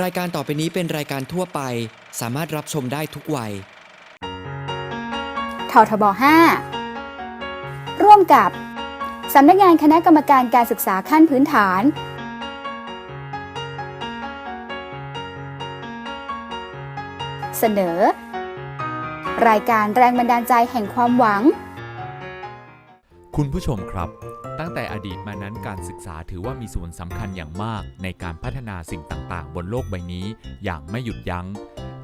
รายการต่อไปนี้เป็นรายการทั่วไป สามารถรับชมได้ทุกวัย ททบ 5 ร่วมกับ สำนักงานคณะกรรมการการศึกษาขั้นพื้นฐาน เสนอ รายการแรงบันดาลใจแห่งความหวัง คุณผู้ชมครับ ตั้งแต่อดีตมานั้นการศึกษาถือว่ามีส่วนสำคัญอย่างมาก ในการพัฒนาสิ่งต่างๆ บนโลกใบนี้ อย่างไม่หยุดยัง้ง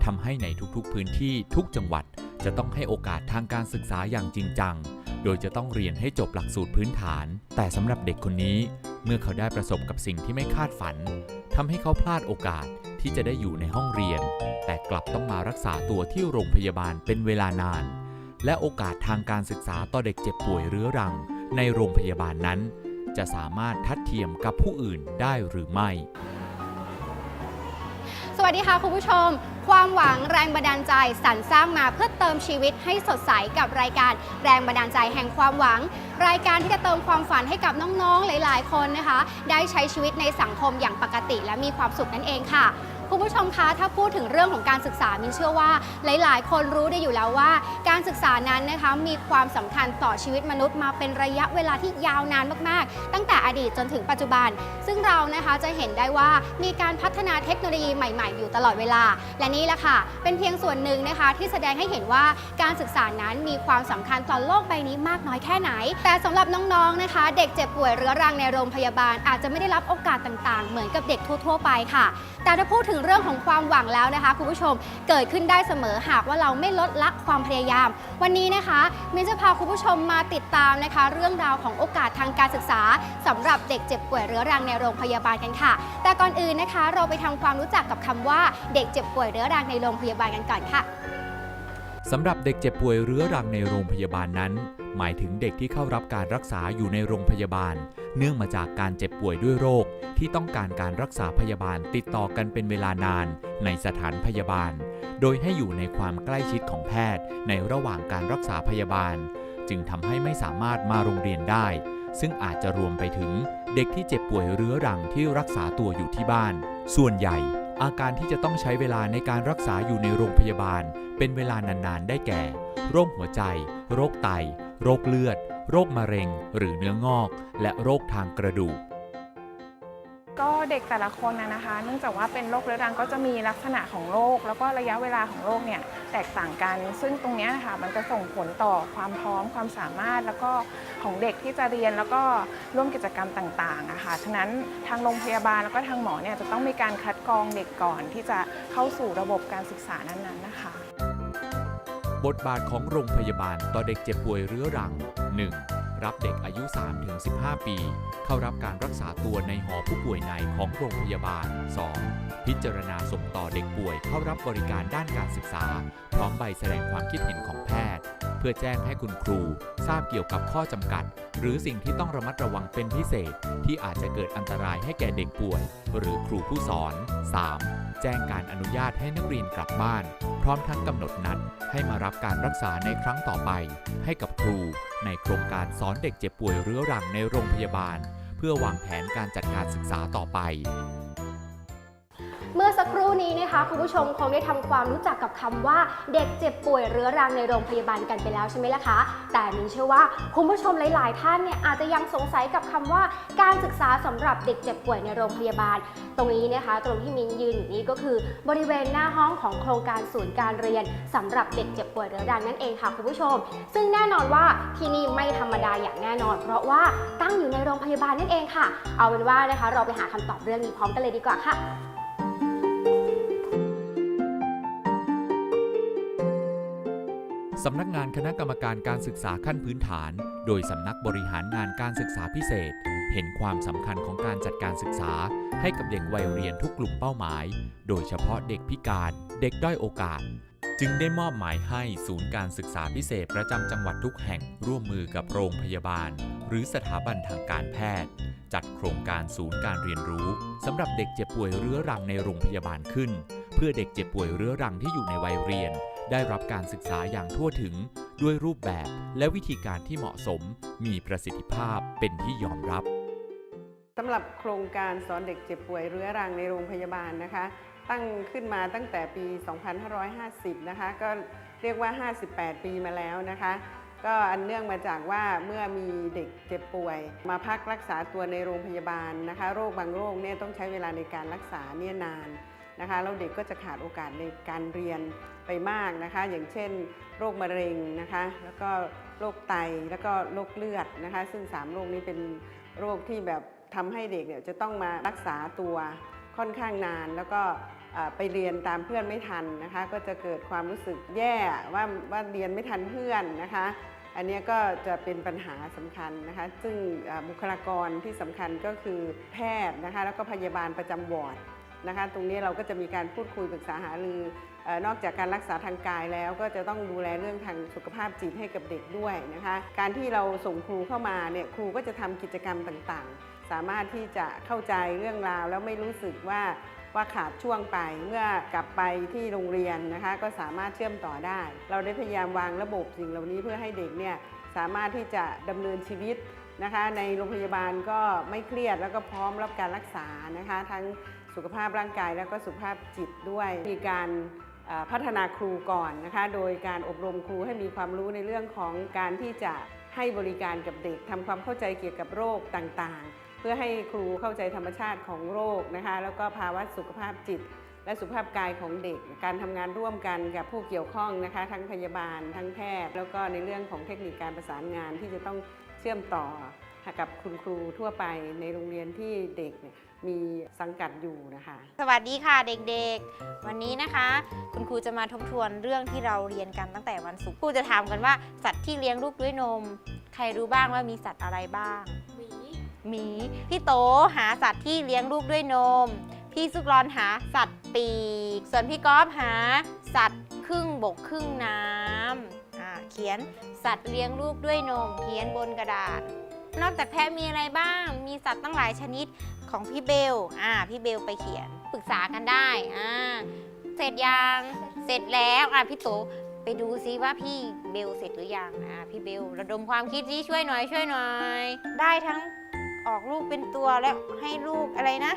ทำให้ในทุกๆพื้นที่ทุกจังหวัด จะต้องให้โอกาสทางการศึกษาอย่างจริงจัง โดยจะต้องเรียนให้จบหลักสูตรพื้นฐาน แต่สำหรับเด็กคนนี้ เมื่อเขาได้ประสบกับสิ่งที่ไม่คาดฝันทำให้เขาพลาดโอกาสที่จะได้อยู่ในห้องเรียน แต่กลับต้องมารักษาตัวที่โรงพยาบาลเป็นเวลานาน และโอกาสทางการศึกษาต่อเด็กเจ็บป่วยเรื้อรัง ในโรงพยาบาลนั้น จะสามารถทัดเทียมกับผู้อื่นได้หรือไม่ สวัสดีค่ะคุณผู้ชม ความหวังแรงบันดาลใจสรรสร้างมาเพื่อเติมชีวิตให้สดใสกับรายการแรงบันดาลใจแห่งความหวัง รายการที่จะเติมความฝันให้กับน้องๆหลาย ๆ คนนะคะ ได้ใช้ชีวิตในสังคมอย่างปกติและมีความสุขนั่นเองค่ะ คุณผู้ชมคะถ้าพูดถึงเรื่องของการศึกษามินเชื่อว่าหลาย ๆ คนรู้ได้อยู่แล้วว่า การศึกษานั้นนะคะมีความสำคัญต่อชีวิตมนุษย์มาเป็นระยะเวลาที่ยาวนานมาก ๆ ตั้งแต่อดีตจนถึงปัจจุบัน ซึ่งเรานะคะจะเห็นได้ว่ามีการพัฒนาเทคโนโลยีใหม่ ๆ อยู่ตลอดเวลา และนี่แหละค่ะ เป็นเพียงส่วนหนึ่งนะคะ ที่แสดงให้เห็นว่าการศึกษานั้นมีความสำคัญต่อโลกใบนี้มากน้อยแค่ไหน แต่สำหรับน้อง ๆ นะคะ เด็กเจ็บป่วยเรื้อรังในโรงพยาบาล อาจจะไม่ได้รับโอกาสต่าง ๆ เหมือนกับเด็กทั่ว ๆ ไปค่ะ แต่ถ้าพูดถึงเรื่องของความหวังแล้วนะคะคุณผู้ชมเกิดขึ้นได้เสมอหากว่าเราไม่ลดละความพยายาม วันนี้นะคะมินจะพาคุณผู้ชมมาติดตามนะคะ เรื่องราวของโอกาสทางการศึกษาสำหรับเด็กเจ็บป่วยเรื้อรังในโรงพยาบาลกันค่ะ แต่ก่อนอื่นนะคะ เราไปทำความรู้จักกับคำว่าเด็กเจ็บป่วยเรื้อรังในโรงพยาบาลกันก่อนค่ะสำหรับเด็กเจ็บป่วยเรื้อรังในโรงพยาบาลนั้น หมายถึงเด็กที่เข้ารับการรักษาอยู่ในโรงพยาบาล เนื่องมาจากการเจ็บป่วยด้วยโรค ที่ต้องการการรักษาพยาบาลติดต่อกันเป็นเวลานาน ในสถานพยาบาล โดยให้อยู่ในความใกล้ชิดของแพทย์ ในระหว่างการรักษาพยาบาล จึงทำให้ไม่สามารถมาโรงเรียนได้ ซึ่งอาจจะรวมไปถึงเด็กที่เจ็บป่วยเรื้อรังที่รักษาตัวอยู่ที่บ้าน ส่วนใหญ่ อาการที่จะต้องใช้เวลาในการรักษาอยู่ในโรงพยาบาล เป็นเวลานานๆ ได้แก่ โรคหัวใจ โรคไต โรคเลือด โรคมะเร็ง หรือเนื้องอก และโรคทางกระดูกก็เด็กแต่ละคนนะคะ เนื่องจากว่าเป็นโรคเรื้อรังก็จะมีลักษณะของโรค แล้วก็ระยะเวลาของโรคเนี่ยแตกต่างกัน ซึ่งตรงนี้นะคะมันจะส่งผลต่อความพร้อมความสามารถ แล้วก็ของเด็กที่จะเรียนแล้วก็ร่วมกิจกรรมต่างๆอะคะฉะนั้นทางโรงพยาบาลแล้วก็ทางหมอเนี่ยจะต้องมีการคัดกรองเด็กก่อนที่จะเข้าสู่ระบบการศึกษานั้นๆนะคะ บทบาทของโรงพยาบาลต่อเด็กเจ็บป่วยเรื้อรัง 1. รับเด็กอายุ 3-15 ปี เข้ารับการรักษาตัวในหอผู้ป่วยในของโรงพยาบาล 2. พิจารณาส่งต่อเด็กป่วยเข้ารับบริการด้านการศึกษา พร้อมใบแสดงความคิดเห็นของแพทย์ เพื่อแจ้งให้คุณครู ทราบเกี่ยวกับข้อจำกัด หรือสิ่งที่ต้องระมัดระวังเป็นพิเศษ ที่อาจจะเกิดอันตรายให้แก่เด็กป่วย หรือครูผู้สอน 3. แจ้งการอนุญาตให้นักเรียนกลับบ้าน พร้อมทั้งกำหนดนัดให้มารับการรักษาในครั้งต่อไป ให้กับครู ในโครงการสอนเด็กเจ็บป่วยเรื้อรังในโรงพยาบาล เพื่อวางแผนการจัดการศึกษาต่อไป เมื่อสักครู่นี้นะคะคุณผู้ชมคงได้ทำความรู้จักกับคำว่าเด็กเจ็บป่วยเรื้อรังในโรงพยาบาลกันไปแล้วใช่ไหมล่ะคะ แต่มินเชื่อว่าคุณผู้ชมหลาย ๆ ท่านเนี่ยอาจจะยังสงสัยกับคำว่าการศึกษาสำหรับเด็กเจ็บป่วยในโรงพยาบาล ตรงนี้นะคะ ตรงที่มินยืนอยู่นี้ก็คือบริเวณหน้าห้องของโครงการศูนย์การเรียนสำหรับเด็กเจ็บป่วยเรื้อรังนั่นเองค่ะคุณผู้ชม ซึ่งแน่นอนว่าที่นี่ไม่ธรรมดาอย่างแน่นอน เพราะว่าตั้งอยู่ในโรงพยาบาลนั่นเองค่ะ เอาเป็นว่านะคะ เราไปหาคำตอบเรื่องนี้พร้อมกันเลยดีกว่าค่ะ สำนักงานคณะกรรมการการศึกษาขั้นพื้นฐาน โดยสำนักบริหารงานการศึกษาพิเศษ เห็นความสำคัญของการจัดการศึกษา ให้กับเด็กวัยเรียนทุกกลุ่มเป้าหมาย โดยเฉพาะเด็กพิการ เด็กด้อยโอกาส จึงได้มอบหมายให้ศูนย์การศึกษาพิเศษประจำจังหวัดทุกแห่ง ร่วมมือกับโรงพยาบาล หรือสถาบันทางการแพทย์ จัดโครงการศูนย์การเรียนรู้สำหรับเด็กเจ็บป่วยเรื้อรังในโรงพยาบาลขึ้น เพื่อเด็กเจ็บป่วยเรื้อรังที่อยู่ในวัยเรียน ได้รับการศึกษาอย่างทั่วถึงด้วยรูปแบบและวิธีการที่เหมาะสม มีประสิทธิภาพเป็นที่ยอมรับสำหรับโครงการสอนเด็กเจ็บป่วยเรื้อรังในโรงพยาบาลนะคะ ตั้งขึ้นมาตั้งแต่ปี 2550 นะคะ ก็เรียกว่า 58 ปีมาแล้วนะคะ ก็อันเนื่องมาจากว่าเมื่อมีเด็กเจ็บป่วย มาพักรักษาตัวในโรงพยาบาลนะคะ โรคบางโรคเนี่ยต้องใช้เวลาในการรักษาเนี่ยนานนะคะแล้วเด็กก็จะขาดโอกาสในการเรียน ไปมากนะคะ อย่างเช่น โรคมะเร็งนะคะ แล้วก็โรคไตแล้วก็โรคเลือดนะคะ ซึ่ง 3 โรคนี้เป็นโรคที่แบบทำให้เด็กเนี่ยจะต้องมารักษาตัวค่อนข้างนาน แล้วก็ไปเรียนตามเพื่อนไม่ทันนะคะ ก็จะเกิดความรู้สึกแย่ว่าว่าเรียนไม่ทันเพื่อนนะคะ อันนี้ก็จะเป็นปัญหาสำคัญนะคะ ซึ่งบุคลากรที่สำคัญก็คือแพทย์นะคะ แล้วก็พยาบาลประจำวอร์ดนะคะ ตรงนี้เราก็จะมีการพูดคุยปรึกษาหารือ นอกจากการรักษาทางกายแล้วก็จะต้องดูแลเรื่องทางสุขภาพจิตให้กับเด็กด้วยนะคะ การที่เราส่งครูเข้ามาเนี่ยครูก็จะทำกิจกรรมต่างๆ สามารถที่จะเข้าใจเรื่องราวแล้วไม่รู้สึกว่าว่าขาดช่วงไปเมื่อกลับไปที่โรงเรียนนะคะ ก็สามารถเชื่อมต่อได้ เราได้พยายามวางระบบสิ่งเหล่านี้เพื่อให้เด็กเนี่ยสามารถที่จะดำเนินชีวิตนะคะ ในโรงพยาบาลก็ไม่เครียดแล้วก็พร้อมรับการรักษานะคะ ทั้งสุขภาพร่างกายแล้วก็สุขภาพจิตด้วยมีการ พัฒนาครูก่อนนะคะ โดยการอบรมครูให้มีความรู้ในเรื่องของการที่จะให้บริการกับเด็กทำความเข้าใจเกี่ยวกับโรคต่างๆ เพื่อให้ครูเข้าใจธรรมชาติของโรคนะคะ แล้วก็ภาวะสุขภาพจิต และสุขภาพกายของเด็ก การทำงานร่วมกันกับผู้เกี่ยวข้องนะคะ ทั้งพยาบาล ทั้งแพทย์ แล้วก็ในเรื่องของเทคนิคการประสานงานที่จะต้องเชื่อมต่อกับคุณครูทั่วไปในโรงเรียนที่เด็กเนี่ย มีสังกัดอยู่นะคะ สวัสดีค่ะเด็กๆ วันนี้นะคะ คุณครูจะมาทบทวนเรื่องที่เราเรียนกันตั้งแต่วันศุกร์ครูจะถามกันว่าสัตว์ที่เลี้ยงลูกด้วยนม ใครรู้บ้างว่ามีสัตว์อะไรบ้างหมีหมีพี่โตหาสัตว์ที่เลี้ยงลูกด้วยนม พี่สุกรอนหาสัตว์ปีก ส่วนพี่ก๊อฟหา สัตว์ครึ่งบกครึ่งน้ำอ่าเขียนสัตว์เลี้ยงลูกด้วยนม เขียนบนกระดาษนอกจากแพะมีอะไรบ้าง มีสัตว์ตั้งหลายชนิด ของพี่เบล อ่า พี่เบลไปเขียนปรึกษากันได้ อ่า เสร็จยัง เสร็จแล้ว อ่าพี่โตไปดูซิว่าพี่เบลเสร็จหรือยัง อ่า พี่เบลระดมความคิดซิช่วยหน่อย ช่วยหน่อย ได้ทั้งออกลูกเป็นตัวแล้วให้ลูกอะไรนะ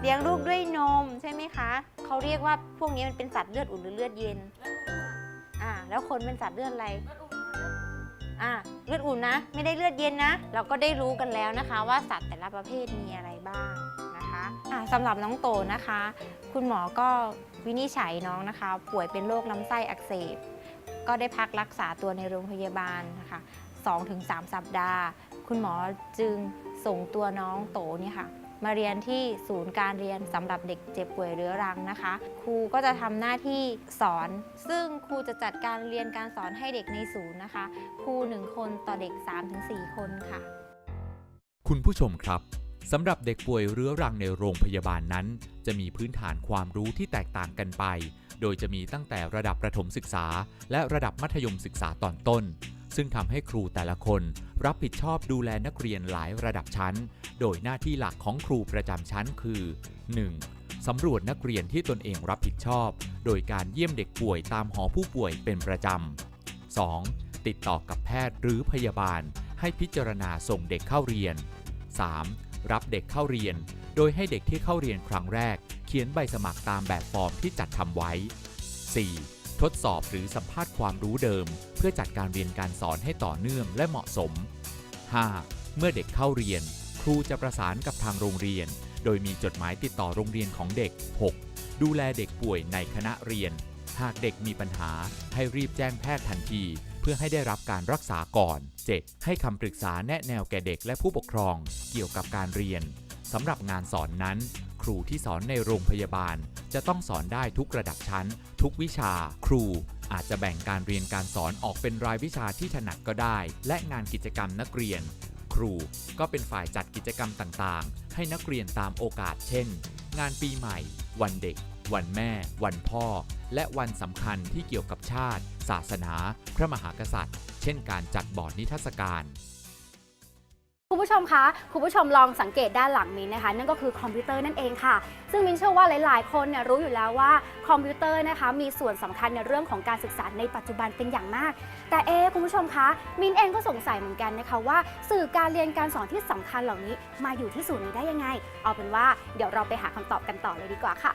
เลี้ยงลูกด้วยนมใช่ไหมคะ เขาเรียกว่าพวกนี้มันเป็นสัตว์เลือดอุ่นหรือเลือดเย็น อ่า แล้วคนเป็นสัตว์เลือดอะไร อะเลือดอุ่นนะ ไม่ได้เลือดเย็นนะ เราก็ได้รู้กันแล้วนะคะ ว่าสัตว์แต่ละประเภทมีอะไรบ้างนะคะอะสำหรับน้องโตนะคะ คุณหมอก็วินิจฉัยน้องนะคะ ป่วยเป็นโรคลำไส้อักเสบ ก็ได้พักรักษาตัวในโรงพยาบาลนะคะ2-3 สัปดาห์ คุณหมอจึงส่งตัวน้องโตเนี่ยค่ะ มาเรียนที่ศูนย์การเรียนสำหรับเด็กเจ็บป่วยเรื้อรังนะคะ ครูก็จะทำหน้าที่สอน ซึ่งครูจะจัดการเรียนการสอนให้เด็กในศูนย์นะคะ ครูหนึ่งคนต่อเด็ก 3-4 คนค่ะ คุณผู้ชมครับสำหรับเด็กป่วยเรื้อรังในโรงพยาบาลนั้น จะมีพื้นฐานความรู้ที่แตกต่างกันไป โดยจะมีตั้งแต่ระดับประถมศึกษา และระดับมัธยมศึกษาตอนต้น ซึ่งทำให้ครูแต่ละคน รับผิดชอบดูแลนักเรียนหลายระดับชั้น โดยหน้าที่หลักของครูประจำชั้นคือ 1. สำรวจนักเรียนที่ตนเองรับผิดชอบ โดยการเยี่ยมเด็กป่วยตามหอผู้ป่วยเป็นประจำ 2. ติดต่อกับแพทย์หรือพยาบาล ให้พิจารณาส่งเด็กเข้าเรียน 3. รับเด็กเข้าเรียน โดยให้เด็กที่เข้าเรียนครั้งแรก เขียนใบสมัครตามแบบฟอร์มที่จัดทำไว้ 4. ทดสอบหรือสัมภาษณ์ความรู้เดิม เพื่อจัดการเรียนการสอนให้ต่อเนื่องและเหมาะสม 5. เมื่อเด็กเข้าเรียน ครูจะประสานกับทางโรงเรียน โดยมีจดหมายติดต่อโรงเรียนของเด็ก 6. ดูแลเด็กป่วยในคณะเรียน หากเด็กมีปัญหา ให้รีบแจ้งแพทย์ทันที เพื่อให้ได้รับการรักษาก่อน 7. ให้คำปรึกษาแนะแนวแก่เด็กและผู้ปกครอง เกี่ยวกับการเรียนสำหรับงานสอนนั้น ครูที่สอนในโรงพยาบาล จะต้องสอนได้ทุกระดับชั้น ทุกวิชา ครู อาจจะแบ่งการเรียนการสอนออกเป็นรายวิชาที่ถนัดก็ได้ และงานกิจกรรมนักเรียน ครูก็เป็นฝ่ายจัดกิจกรรมต่างๆ ให้นักเรียนตามโอกาส เช่น งานปีใหม่ วันเด็ก วันแม่ วันพ่อ และวันสำคัญที่เกี่ยวกับชาติ ศาสนา พระมหากษัตริย์ เช่น การจัดบอร์ดนิทรรศการ คุณผู้ชมคะคุณผู้ชมลองสังเกตด้านหลังมินนะคะ นั่นก็คือคอมพิวเตอร์นั่นเองค่ะ ซึ่งมินเชื่อว่าหลาย ๆ คนเนี่ยรู้อยู่แล้วว่าคอมพิวเตอร์นะคะมีส่วนสำคัญในเรื่องของการศึกษาในปัจจุบันเป็นอย่างมาก แต่เอคุณผู้ชมคะมินเองก็สงสัยเหมือนกันนะคะว่า สื่อการเรียนการสอนที่สำคัญเหล่านี้มาอยู่ที่ศูนย์นี้ได้ยังไง เอาเป็นว่าเดี๋ยวเราไปหาคำตอบกันต่อเลยดีกว่าค่ะ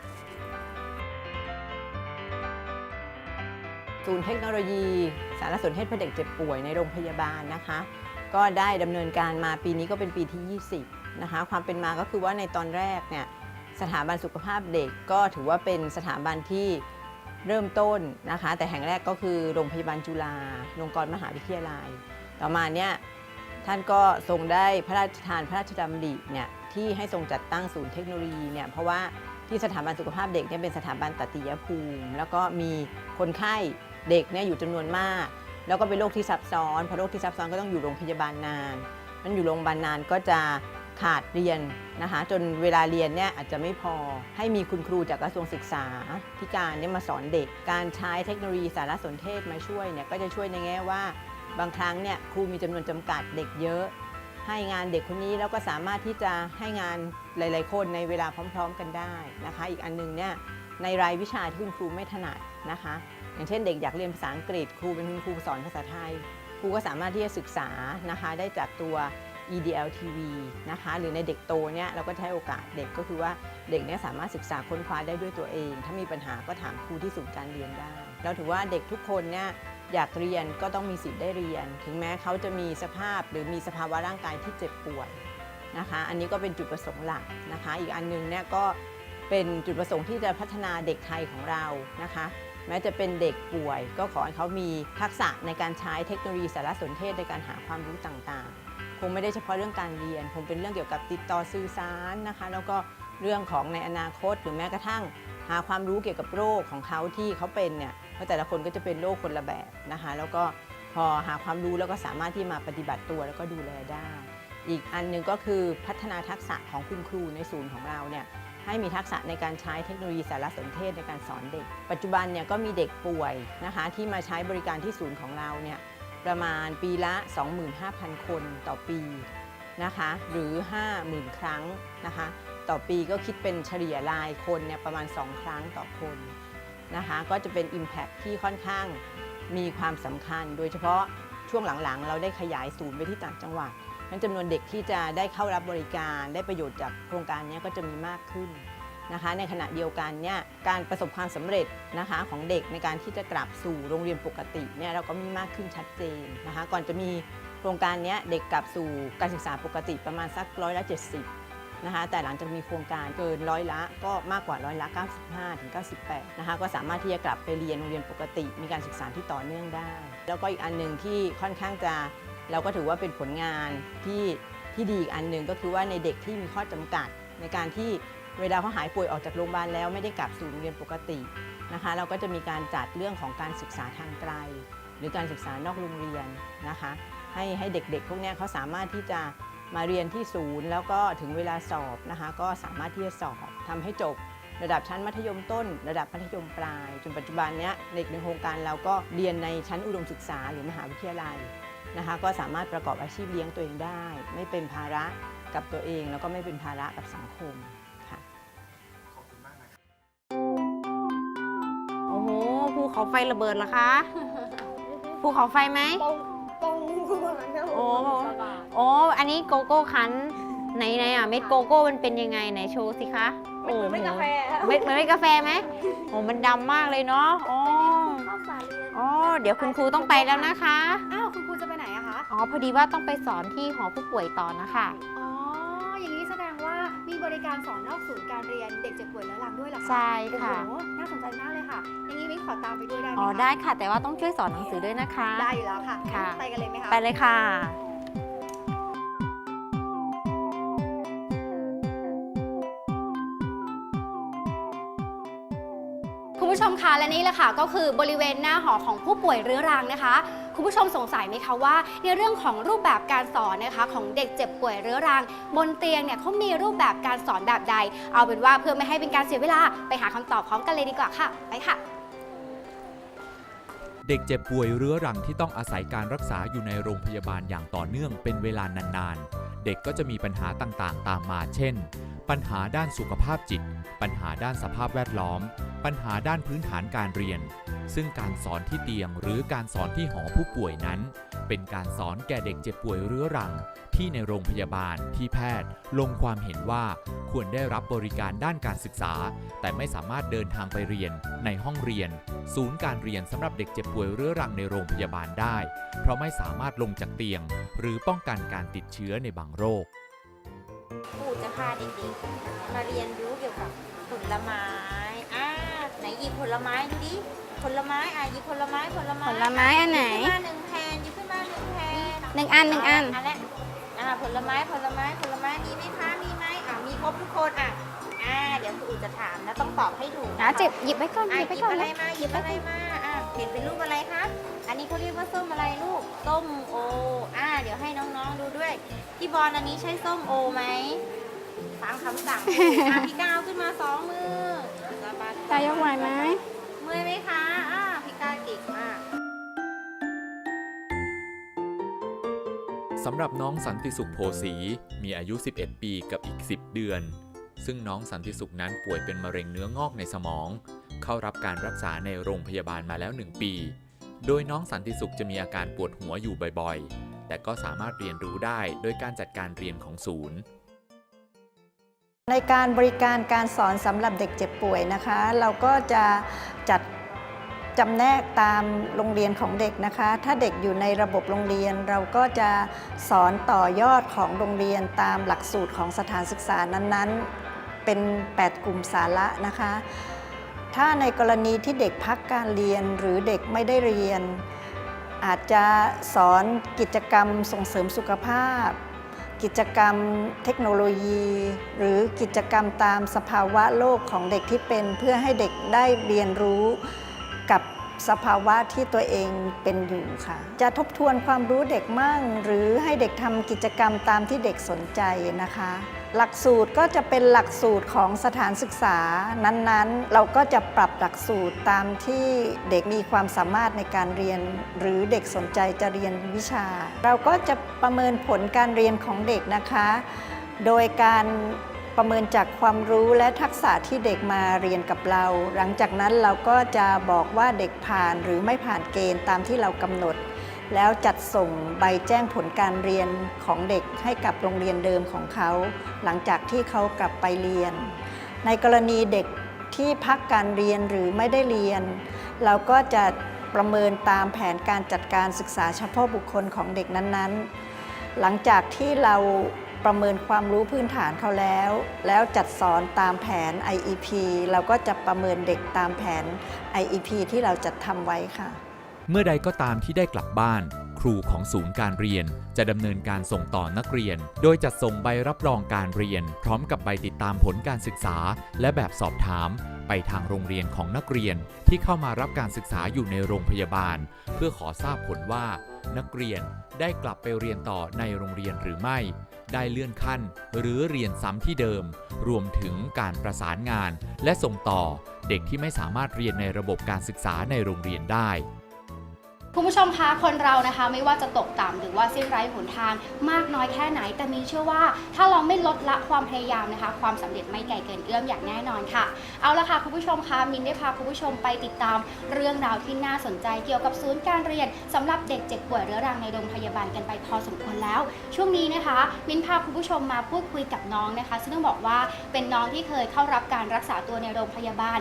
ศูนย์เทคโนโลยี สารสนเทศเพื่อเด็กเจ็บป่วยในโรงพยาบาลนะคะ ก็ได้ดำเนินการมาปีนี้ก็เป็นปีที่ 20 นะคะ ความเป็นมาก็คือว่าในตอนแรกเนี่ยสถาบันสุขภาพเด็กก็ถือว่าเป็นสถาบันที่เริ่มต้นนะคะ แต่แห่งแรกก็คือโรงพยาบาลจุฬาลงกรณ์มหาวิทยาลัย ต่อมาเนี่ยท่านก็ทรงได้พระราชทานพระราชดำริเนี่ยที่ให้ทรงจัดตั้งศูนย์เทคโนโลยีเนี่ยเพราะว่าที่สถาบันสุขภาพเด็กเนี่ยเป็นสถาบันตติยภูมิ แล้วก็มีคนไข้เด็กเนี่ยอยู่จำนวนมาก แล้วก็เป็นโรคที่ซับซ้อนพอโรคที่ซับซ้อนก็ต้องอยู่โรงพยาบาลนานมันอยู่โรงพยาบาลนานก็จะขาดเรียนนะคะจนเวลาเรียนเนี่ยอาจจะไม่พอให้มีคุณครูจากกระทรวงศึกษาธิการเนี่ยมาสอนเด็ก การใช้เทคโนโลยีสารสนเทศมาช่วยเนี่ยก็จะช่วยในแง่ว่า บางครั้งเนี่ยครูมีจำนวนจำกัดเด็กเยอะ ให้งานเด็กคนนี้แล้วก็สามารถที่จะให้งานหลาย ๆ คนในเวลาพร้อม ๆ กันได้นะคะ อีกอันหนึงเนี่ยในรายวิชาที่คุณครูไม่ถนัดนะคะ อย่างเช่นเด็กอยากเรียนภาษาอังกฤษครูเป็นคุณครูสอนภาษาไทย ครูก็สามารถที่จะศึกษานะคะได้จากตัว EDL TV นะคะหรือในเด็กโตเนี่ยเราก็ใช้โอกาสเด็กก็คือว่าเด็กเนี่ยสามารถศึกษาค้นคว้าได้ด้วยตัวเอง ถ้ามีปัญหาก็ถามครูที่ศูนย์การเรียนได้ เราถือว่าเด็กทุกคนเนี่ยอยากเรียนก็ต้องมีสิทธิ์ได้เรียน ถึงแม้เขาจะมีสภาพหรือมีสภาวะร่างกายที่เจ็บป่วยนะคะอันนี้ก็เป็นจุดประสงค์หลักนะคะ อีกอันหนึงเนี่ยก็เป็นจุดประสงค์ที่จะพัฒนาเด็กไทยของเรานะคะ แม้จะเป็นเด็กป่วย ก็ขอให้เขามีทักษะในการใช้เทคโนโลยีสารสนเทศในการหาความรู้ต่างๆ คงไม่ได้เฉพาะเรื่องการเรียน คงเป็นเรื่องเกี่ยวกับติดต่อสื่อสารนะคะ แล้วก็เรื่องของในอนาคตหรือแม้กระทั่ง หาความรู้เกี่ยวกับโรคของเขาที่เขาเป็นเนี่ยเพราะแต่ละคนก็จะเป็นโรคคนละแบบนะคะ แล้วก็พอหาความรู้แล้วก็สามารถที่มาปฏิบัติตัวแล้วก็ดูแลได้ อีกอันหนึ่งก็คือพัฒนาทักษะของคุณครูในศูนย์ของเราเนี่ย ให้มีทักษะในการใช้เทคโนโลยีสารสนเทศในการสอนเด็ก ปัจจุบันเนี่ยก็มีเด็กป่วยนะคะที่มาใช้บริการที่ศูนย์ของเราเนี่ยประมาณปีละ 25,000 คนต่อปีนะคะหรือ 50,000 ครั้งนะคะต่อปีก็คิดเป็นเฉลี่ยรายคนเนี่ยประมาณ 2 ครั้งต่อคนนะคะก็จะเป็น Impact ที่ค่อนข้างมีความสำคัญ โดยเฉพาะช่วงหลังๆ เราได้ขยายศูนย์ไปที่ต่างจังหวัด นั้นจำนวนเด็กที่จะได้เข้ารับบริการ ได้ประโยชน์จากโครงการนี้ก็จะมีมากขึ้นนะคะ ในขณะเดียวกันเนี่ยการประสบความสำเร็จนะคะของเด็กในการที่จะกลับสู่โรงเรียนปกติเนี่ยเราก็มีมากขึ้นชัดเจนนะคะ ก่อนจะมีโครงการนี้เด็กกลับสู่การศึกษาปกติประมาณสักร้อยละ70นะคะแต่หลังจากมีโครงการเกินร้อยละก็มากกว่าร้อยละ 95ถึง98 นะคะก็สามารถที่จะกลับไปเรียนโรงเรียนปกติ มีการศึกษาที่ต่อเนื่องได้ แล้วก็อีกอันหนึ่งที่ค่อนข้างจะ เราก็ถือว่าเป็นผลงานที่ที่ดีอีกอันหนึ่งก็คือว่าในเด็กที่มีข้อจำกัด ในการที่เวลาเขาหายป่วยออกจากโรงพยาบาลแล้วไม่ได้กลับสู่โรงเรียนปกตินะคะ เราก็จะมีการจัดเรื่องของการศึกษาทางไกล หรือการศึกษานอกโรงเรียนนะคะ ให้ให้เด็กๆ พวกนี้เขาสามารถที่จะมาเรียนที่ศูนย์ แล้วก็ถึงเวลาสอบนะคะ ก็สามารถที่จะสอบทำให้จบระดับชั้นมัธยมต้น ระดับมัธยมปลาย จนปัจจุบันเนี้ยเด็กในโครงการเราก็เรียนในชั้นอุดมศึกษาหรือมหาวิทยาลัย นะคะก็สามารถประกอบอาชีพเลี้ยงตัวเองได้ ไม่เป็นภาระกับตัวเอง แล้วก็ไม่เป็นภาระกับสังคมค่ะโอ้โหภูเขาไฟระเบิดเหรอคะภูเขาไฟไหมโอ้โอ้อันนี้โกโก้คันไหนไหนอะเม็ดโกโก้มันเป็นยังไงไหนโชว์สิคะโอ้โหเม็ดกาแฟเม็ดเหมือนเม็ดกาแฟไหมโอ้มันดำมากเลยเนาะอ๋ออ๋อเดี๋ยวคุณครูต้องไปแล้วนะคะอ้าว คุณครูจะไปไหนอะคะ อ๋อ พอดีว่าต้องไปสอนที่หอผู้ป่วยต่อนะคะ อ๋อ อย่างนี้แสดงว่ามีบริการสอนนอกศูนย์การเรียนเด็กเจ็บป่วยเรื้อรังด้วยเหรอคะใช่ค่ะ โอ้โหน่าสนใจมากเลยค่ะ อย่างนี้มิ้นขอตามไปด้วยได้ไหมอ๋อคะได้ค่ะ แต่ว่าต้องช่วยสอนหนังสือด้วยนะคะ ได้อยู่แล้วค่ะงั้นค่ะไปกันเลยไหมคะไปเลยค่ะ คุณผู้ชมคะและนี่แหละค่ะก็คือบริเวณหน้าหอของผู้ป่วยเรื้อรังนะคะ คุณผู้ชมสงสัยไหมคะว่า ในเรื่องของรูปแบบการสอนนะคะ ของเด็กเจ็บป่วยเรื้อรัง บนเตียงเนี่ยเขามีรูปแบบการสอนแบบใด เอาเป็นว่าเพื่อไม่ให้เป็นการเสียเวลาไปหาคำตอบพร้อมกันเลยดีกว่าค่ะ ไปค่ะ เด็กเจ็บป่วยเรื้อรังที่ต้องอาศัยการรักษาอยู่ในโรงพยาบาลอย่างต่อเนื่องเป็นเวลานานๆ ด็กก็จะมีปัญหาต่างๆ ตามมา เช่น ปัญหาด้านสุขภาพจิต ปัญหาด้านสภาพแวดล้อม ปัญหาด้านพื้นฐานการเรียน ซึ่งการสอนที่เตียงหรือการสอนที่หอผู้ป่วยนั้น เป็นการสอนแก่เด็กเจ็บป่วยเรื้อรัง ที่ในโรงพยาบาลที่แพทย์ ลงความเห็นว่าควรได้รับบริการด้านการศึกษา แต่ไม่สามารถเดินทางไปเรียน ในห้องเรียน ศูนย์การเรียนสำหรับเด็กเจ็บป่วยเรื้อรังในโรงพยาบาลได้ เพราะไม่สามารถลงจากเตียง หรือป้องกันการติดเชื้อในบางโรคปู่จะพาเด็กๆมาเรียนรู้เกี่ยวกับผลไม้อ่าไหนหยิบผลไม้ดูดิผลไม้อะหยิบผลไม้ผลไม้ผลไม้อันไหนยิบขึ้นมาหนึ่งแผ่ หนึ่งอันหนึ่งอัน อันแรกอ่าผลไม้ผลไม้ผลไม้มีไหมคะมีไหมอ่ามีครบทุกคนอะอ่าเดี๋ยวครูจะถามนะต้องตอบให้ถูกอะจิบหยิบไว้ก่อนหอะยิบหไว้ยิบก่อนอะไรเลยมาหยิบอะไรมาอะเห็นเป็นรูปอะไรคะอันนี้เขาเรียกว่าส้มอะไรลูกส้มโออ่าเดี๋ยวให้น้องๆดูด้วยพี่บอลอันนี้ใช่ส้มโอไหมฟังคำสั่งอะพี่ก้าวขึ้นมาสองมือสะบัดตายกไหวไหมเมื่อยไหมคะอ่าพี่ก้าวเก่งมาก สำหรับน้องสันติสุขโพสีมีอายุ 11 ปีกับอีก 10 เดือน ซึ่งน้องสันติสุขนั้นป่วยเป็นมะเร็งเนื้องอกในสมอง เข้ารับการรักษาในโรงพยาบาลมาแล้ว 1 ปี โดยน้องสันติสุขจะมีอาการปวดหัวอยู่บ่อยๆ แต่ก็สามารถเรียนรู้ได้โดยการจัดการเรียนของศูนย์ในการบริการการสอนสำหรับเด็กเจ็บป่วยนะคะ เราก็จะจัด จำแนกตามโรงเรียนของเด็กนะคะ ถ้าเด็กอยู่ในระบบโรงเรียนเราก็จะสอนต่อยอดของโรงเรียนตามหลักสูตรของสถานศึกษานั้นๆ เป็น 8 กลุ่มสาระนะคะ ถ้าในกรณีที่เด็กพักการเรียนหรือเด็กไม่ได้เรียน อาจจะสอนกิจกรรมส่งเสริมสุขภาพ กิจกรรมเทคโนโลยี หรือกิจกรรมตามสภาวะโลกของเด็กที่เป็นเพื่อให้เด็กได้เรียนรู้ สภาวะที่ตัวเองเป็นอยู่ค่ะ จะทบทวนความรู้เด็กมั่ง หรือให้เด็กทำกิจกรรมตามที่เด็กสนใจนะคะ หลักสูตรก็จะเป็นหลักสูตรของสถานศึกษา นั้นๆ เราก็จะปรับหลักสูตรตามที่เด็กมีความสามารถในการเรียน หรือเด็กสนใจจะเรียนวิชา เราก็จะประเมินผลการเรียนของเด็กนะคะ โดยการ ประเมินจากความรู้และทักษะที่เด็กมาเรียนกับเรา หลังจากนั้นเราก็จะบอกว่าเด็กผ่านหรือไม่ผ่านเกณฑ์ตามที่เรากำหนด แล้วจัดส่งใบแจ้งผลการเรียนของเด็กให้กับโรงเรียนเดิมของเขา หลังจากที่เขากลับไปเรียน ในกรณีเด็กที่พักการเรียนหรือไม่ได้เรียน เราก็จะประเมินตามแผนการจัดการศึกษาเฉพาะบุคคลของเด็กนั้นๆ หลังจากที่เรา ประเมินความรู้พื้นฐานเขาแล้ว แล้วจัดสอนตามแผน IEP เราก็จะประเมินเด็กตามแผน IEP ที่เราจัดทำไว้ค่ะ เมื่อใดก็ตามที่ได้กลับบ้าน ครูของศูนย์การเรียน จะดำเนินการส่งต่อนักเรียน โดยจัดส่งใบรับรองการเรียน พร้อมกับใบติดตามผลการศึกษา และแบบสอบถาม ไปทางโรงเรียนของนักเรียนที่เข้ามารับการศึกษาอยู่ในโรงพยาบาล เพื่อขอทราบผลว่า นักเรียนได้กลับไปเรียนต่อในโรงเรียนหรือไม่ ได้เลื่อนขั้น หรือเรียนซ้ำที่เดิม รวมถึงการประสานงาน และส่งต่อเด็กที่ไม่สามารถเรียนในระบบการศึกษาในโรงเรียนได้ คุณผู้ชมคะคนเรานะคะไม่ว่าจะตกต่ำหรือว่าสิ้นไร้หนทาง มากน้อยแค่ไหน แต่มีเชื่อว่าถ้าเราไม่ลดละความพยายามนะคะ ความสำเร็จไม่ไกลเกินเอื้อมอย่างแน่นอนค่ะ เอาละค่ะคุณผู้ชมคะมินได้พาคุณผู้ชมไปติดตาม เรื่องราวที่น่าสนใจเกี่ยวกับศูนย์การเรียนสำหรับเด็กเจ็บป่วยเรื้อรังในโรงพยาบาลกันไปพอสมควรแล้ว ช่วงนี้นะคะ มินพาคุณผู้ชมมาพูดคุยกับน้องนะคะ ซึ่งต้องบอกว่าเป็นน้องที่เคยเข้ารับการรักษาตัวในโรงพยาบาล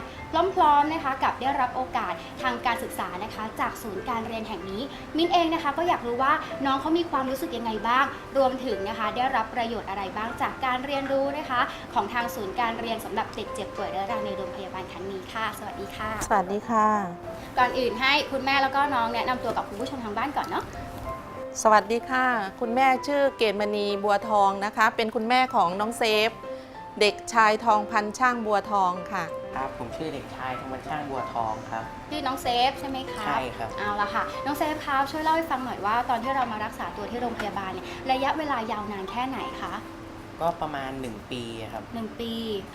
พร้อมๆนะคะ กับได้รับโอกาสทางการศึกษานะคะ จากศูนย์การเรียนแห่งนี้ มินเองนะคะก็อยากรู้ว่าน้องเขามีความรู้สึกยังไงบ้าง รวมถึงนะคะได้รับประโยชน์อะไรบ้างจากการเรียนรู้นะคะ ของทางศูนย์การเรียนสำหรับเด็กเจ็บป่วยเรื้อรังในโรงพยาบาลครั้งนี้ค่ะ สวัสดีค่ะ สวัสดีค่ะ ก่อนอื่นให้คุณแม่แล้วก็น้องแนะนำตัวกับคุณผู้ชมทางบ้านก่อนเนาะสวัสดีค่ะ คุณแม่ชื่อเกตมณีบัวทองนะคะ เป็นคุณแม่ของน้องเซฟ เด็กชายทองพันช่างบัวทองค่ะ ครับ ผมชื่อเด็กชายธรรมช่างบัวทองครับ ชื่อน้องเซฟใช่ไหมคะใช่ครับ เอาละค่ะ น้องเซฟครับช่วยเล่าให้ฟังหน่อยว่า ตอนที่เรามารักษาตัวที่โรงพยาบาลเนี่ยระยะเวลายาวนานแค่ไหนคะก็ประมาณ 1 ปีครับหนึ่งปี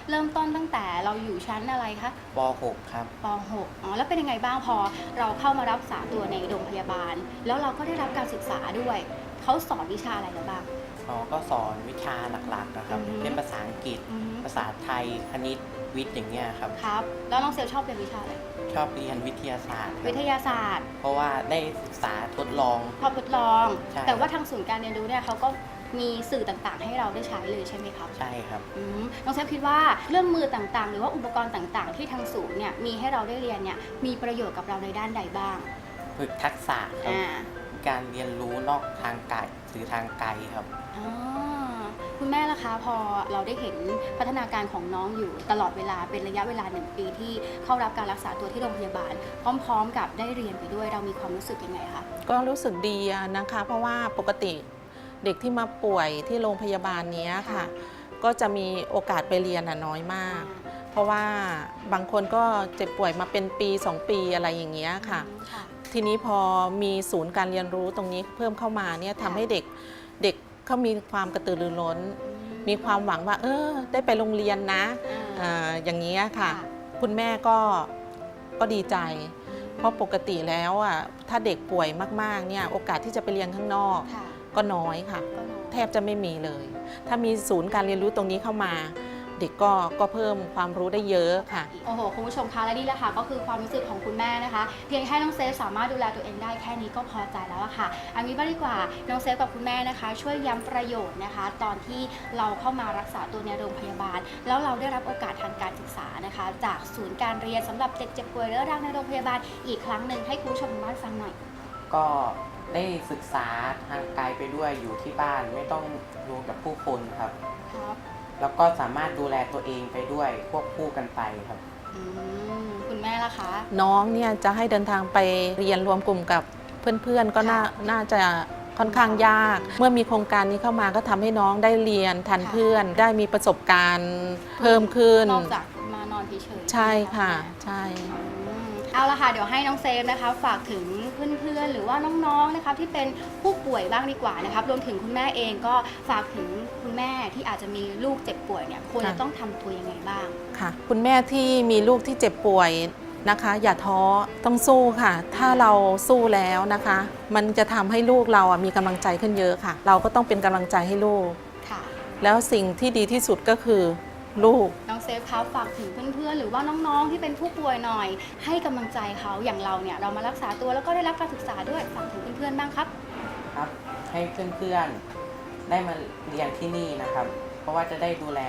เริ่มต้นตั้งแต่เราอยู่ชั้นอะไรคะป .6 ครับป .6 อ๋อแล้วเป็นยังไงบ้างพอเราเข้ามารักษาตัวในโรงพยาบาล แล้วเราก็ได้รับการศึกษาด้วย เขาสอนวิชาอะไรเราบ้างอ๋อก็สอนวิชาหลักๆนะครับอืมเป็นภาษาอังกฤษอืมภาษาไทยคณิต วิทย์อย่างเงี้ยครับ ครับ แล้วน้องเซลชอบเรียนวิชาอะไร ชอบเรียนวิทยาศาสตร์ครับวิทยาศาสตร์ เพราะว่าได้ศึกษาทดลอง พอทดลอง ใช่ แต่ว่าทางศูนย์การเรียนรู้เนี่ยเขาก็มีสื่อต่างๆ ให้เราได้ใช้เลยใช่ไหมครับใช่ครับ อืมน้องเซฟคิดว่าเรื่องมือต่างๆ หรือว่าอุปกรณ์ต่างๆ ที่ทางศูนย์เนี่ยมีให้เราได้เรียนเนี่ยมีประโยชน์กับเราในด้านใดบ้าง ฝึกทักษะครับ อ่า การเรียนรู้นอกทางไกลหรือทางไกลครับอ่า คุณแม่ล่ะคะพอเราได้เห็นพัฒนาการของน้องอยู่ตลอดเวลาเป็นระยะเวลาหนึ่งปีที่เข้ารับการรักษาตัวที่โรงพยาบาล พร้อมๆ กับได้เรียนไปด้วยเรามีความรู้สึกยังไงคะก็รู้สึกดีอะนะคะ เพราะว่าปกติเด็กที่มาป่วยที่โรงพยาบาลเนี้ยค่ะค่ะ ก็จะมีโอกาสไปเรียนอะน้อยมาก เพราะว่าบางคนก็เจ็บป่วยมาเป็นปี 2 ปีอะไรอย่างเงี้ยค่ะอืมค่ะ ทีนี้พอมีศูนย์การเรียนรู้ตรงนี้เพิ่มเข้ามาเนี่ยทำให้เด็กเด็ก เขามีความกระตือรือร้น มีความหวังว่า เออ ได้ไปโรงเรียนนะอ่าอ่าอย่างนี้ยค่ะค่ะ คุณแม่ก็ก็ดีใจ เพราะปกติแล้วอะถ้าเด็กป่วยมากๆเนี่ยโอกาสที่จะไปเรียนข้างนอกค่ะก็น้อยค่ะก็น้อยแทบจะไม่มีเลย ถ้ามีศูนย์การเรียนรู้ตรงนี้เข้ามาเด็กก็ก็เพิ่มความรู้ได้เยอะค่ะ โอ้โหคุณผู้ชมคะและนี่แหละค่ะ ก็คือความรู้สึกของคุณแม่นะคะ เพียงแค่น้องเซฟสามารถดูแลตัวเองได้แค่นี้ก็พอใจแล้วอะค่ะอันนี้บ้างดีกว่าน้องเซฟกับคุณแม่นะคะ ช่วยย้ำประโยชน์นะคะ ตอนที่เราเข้ามารักษาตัวในโรงพยาบาล แล้วเราได้รับโอกาสทางการศึกษานะคะ จากศูนย์การเรียนสำหรับเด็กเจ็บป่วยเรื้อรังในโรงพยาบาลอีกครั้งหนึ่งให้คุณผู้ชมทางบ้านฟังหน่อย ก็ได้ศึกษาทางไกลไปด้วยอยู่ที่บ้านไม่ต้องอยู่กับผู้คนครับ ครับ แล้วก็สามารถดูแลตัวเองไปด้วยควบคู่กันไปครับ อืมคุณแม่ล่ะคะ น้องเนี่ยจะให้เดินทางไปเรียนรวมกลุ่มกับเพื่อนๆ ก็น่าน่าจะค่อนข้างยาก เมื่อมีโครงการนี้เข้ามาก็ทำให้น้องได้เรียนทันค่ะ เพื่อน ได้มีประสบการณ์เพิ่มขึ้น นอกจากมานอนเฉยๆใช่ค่ะไหมใช่อืม เอาละค่ะเดี๋ยวให้น้องเซฟนะคะ ฝากถึงเพื่อนๆหรือว่าน้องๆนะคะที่เป็นผู้ป่วยบ้างดีกว่านะครับรวมถึงคุณแม่เองก็ฝากถึงคุณแม่ที่อาจจะมีลูกเจ็บป่วยเนี่ยควรจะต้องทำตัวยังไงบ้างค่ะ คุณแม่ที่มีลูกที่เจ็บป่วยนะคะ อย่าท้อต้องสู้ค่ะ ถ้าเราสู้แล้วนะคะ มันจะทำให้ลูกเราอะมีกำลังใจขึ้นเยอะค่ะ เราก็ต้องเป็นกำลังใจให้ลูกค่ะแล้วสิ่งที่ดีที่สุดก็คือ ลูก น้องเซฟครับฝากถึงเพื่อนๆ หรือว่าน้องๆ ที่เป็นผู้ป่วยหน่อย ให้กำลังใจเขาอย่างเราเนี่ย เรามารักษาตัวแล้วก็ได้รับการศึกษาด้วยฝากถึงเพื่อนๆ บ้างครับ ครับ ให้เพื่อนๆ ได้มาเรียนที่นี่นะครับ เพราะว่าจะได้ดูแล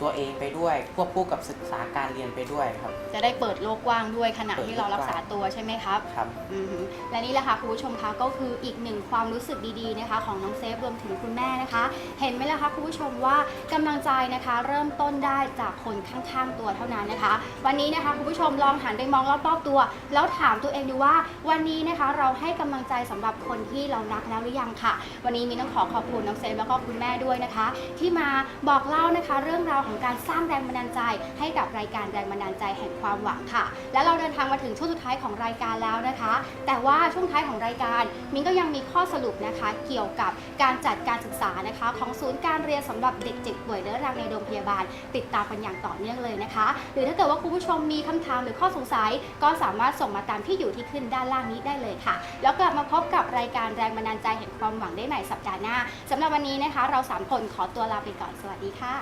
ตัวเองไปด้วย ควบคู่กับศึกษาการเรียนไปด้วยครับ จะได้เปิดโลกกว้างด้วยขณะที่เราเปิดโลกรักษาตัวใช่ไหมครับ ครับ อือหือและนี่แหละค่ะคุณผู้ชมคะก็คืออีกหนึ่งความรู้สึกดีๆนะคะ ของน้องเซฟรวมถึงคุณแม่นะคะ เห็นไหมล่ะคะคุณผู้ชมว่ากำลังใจนะคะ เริ่มต้นได้จากคนข้างๆตัวเท่านั้นนะคะ วันนี้นะคะคุณผู้ชมลองหันไปมองรอบๆตัว แล้วถามตัวเองดูว่า วันนี้นะคะเราให้กำลังใจสำหรับคนที่เรารักแล้วหรือยังค่ะ วันนี้มีต้องขอขอบคุณน้องเซฟแล้วก็คุณแม่ด้วยนะคะ ที่มาบอกเล่านะคะ เรื่องราวของการสร้างแรงบันดาลใจ ให้กับรายการแรงบันดาลใจแห่งความหวังค่ะ และเราเดินทางมาถึงช่วงสุดท้ายของรายการแล้วนะคะ แต่ว่าช่วงท้ายของรายการมิ้นก็ยังมีข้อสรุปนะคะ เกี่ยวกับการจัดการศึกษานะคะ ของศูนย์การเรียนสำหรับเด็กเจ็บป่วยเรื้อรังในโรงพยาบาล ติดตามกันอย่างต่อเนื่องเลยนะคะ หรือถ้าเกิดว่าคุณผู้ชมมีคำถามหรือข้อสงสัย ก็สามารถส่งมาตามที่อยู่ที่ขึ้นด้านล่างนี้ได้เลยค่ะ แล้วกลับมาพบกับรายการแรงบันดาลใจแห่งความหวังได้ใหม่สัปดาห์หน้าสำหรับวันนี้นะคะ เราสามคนขอตัวลาไปก่อนสวัสดีค่ะ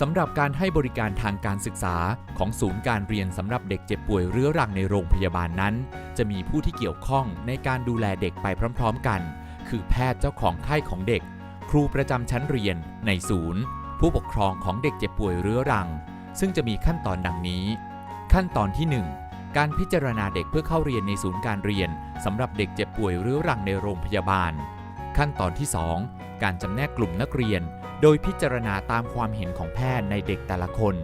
สำหรับการให้บริการทางการศึกษาของศูนย์การเรียนสำหรับเด็กเจ็บป่วยเรื้อรังในโรงพยาบาลนั้น จะมีผู้ที่เกี่ยวข้องในการดูแลเด็กไปพร้อม ๆ กัน คือแพทย์เจ้าของไข้ของเด็ก ครูประจำชั้นเรียนในศูนย์ ผู้ปกครองของเด็กเจ็บป่วยเรื้อรัง ซึ่งจะมีขั้นตอนดังนี้ ขั้นตอนที่ 1 การพิจารณาเด็กเพื่อเข้าเรียนในศูนย์การเรียนสำหรับเด็กเจ็บป่วยเรื้อรังในโรงพยาบาล ขั้นตอนที่ 2 การจำแนกกลุ่มนักเรียน โดยพิจารณาตามความเห็นของแพทย์ในเด็กแต่ละคน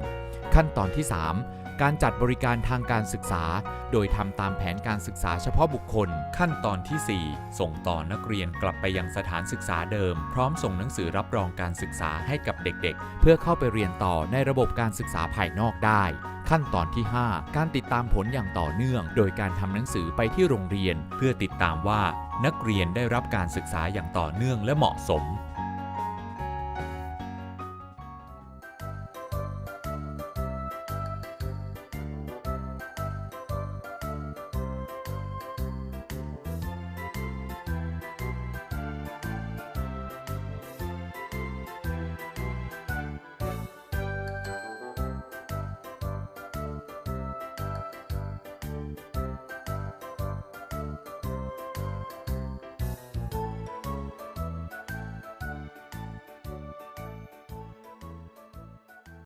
ขั้นตอนที่ 3 การจัดบริการทางการศึกษา โดยทำตามแผนการศึกษาเฉพาะบุคคล ขั้นตอนทีสี่ 4 ส่งต่อนักเรียนกลับไปยังสถานศึกษาเดิม พร้อมส่งหนังสือรับรองการศึกษาให้กับเด็กๆ เพื่อเข้าไปเรียนต่อในระบบการศึกษาภายนอกได้ ขั้นตอนที่ 5 การติดตามผลอย่างต่อเนื่อง โดยการทำหนังสือไปที่โรงเรียน เพื่อติดตามว่า นักเรียนได้รับการศึกษาอย่างต่อเนื่องและเหมาะสม